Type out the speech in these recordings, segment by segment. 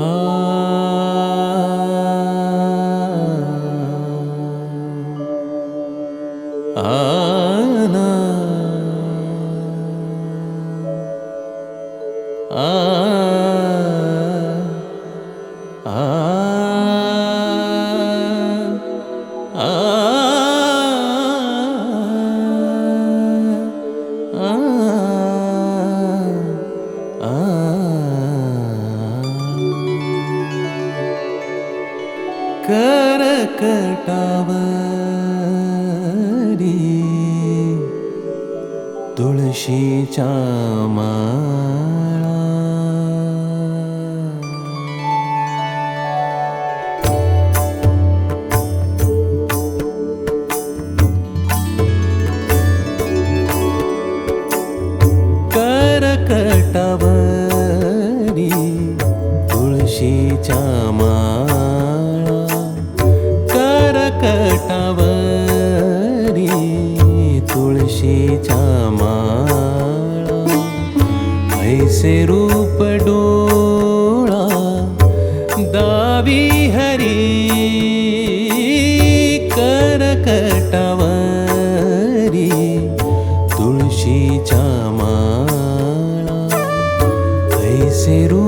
ஆனா कटावरी तुळशीच्या माळा करकटावरी तुळशीच्या माळा ಹರಿ करकटवरी तुळशीच्या माळा कैसे रू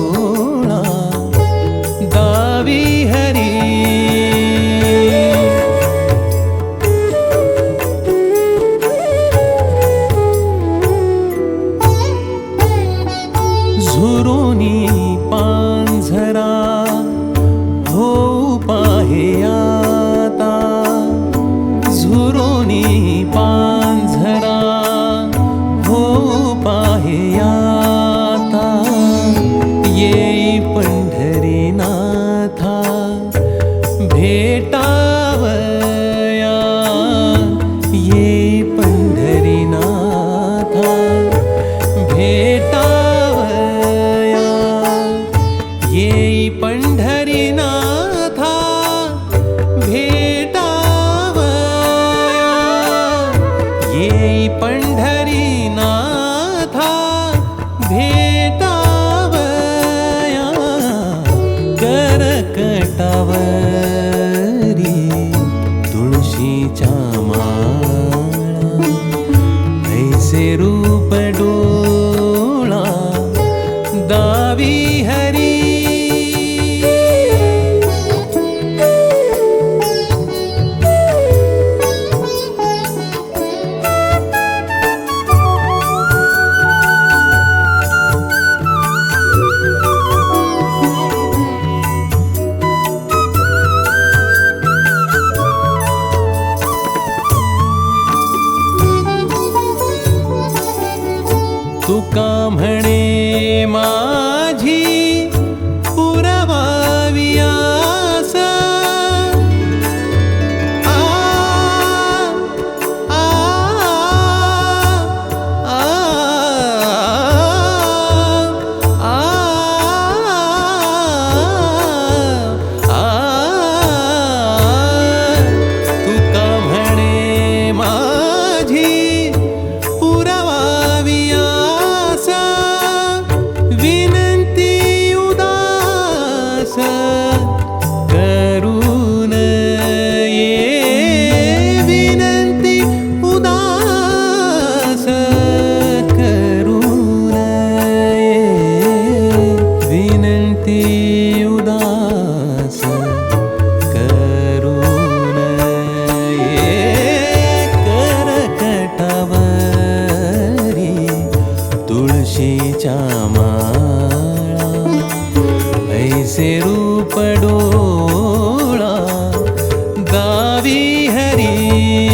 सावी हरी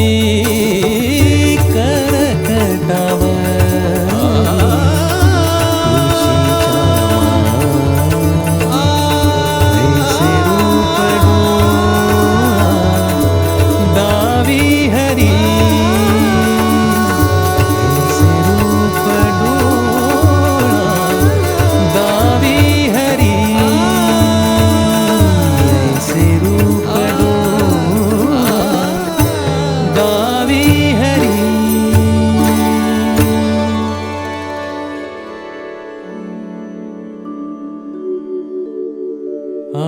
Ah,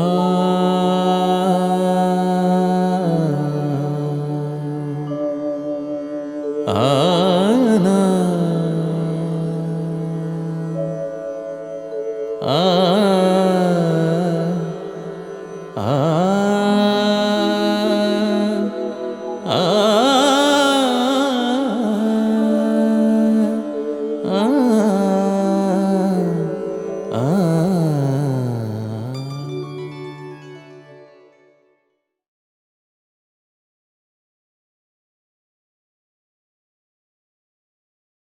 ah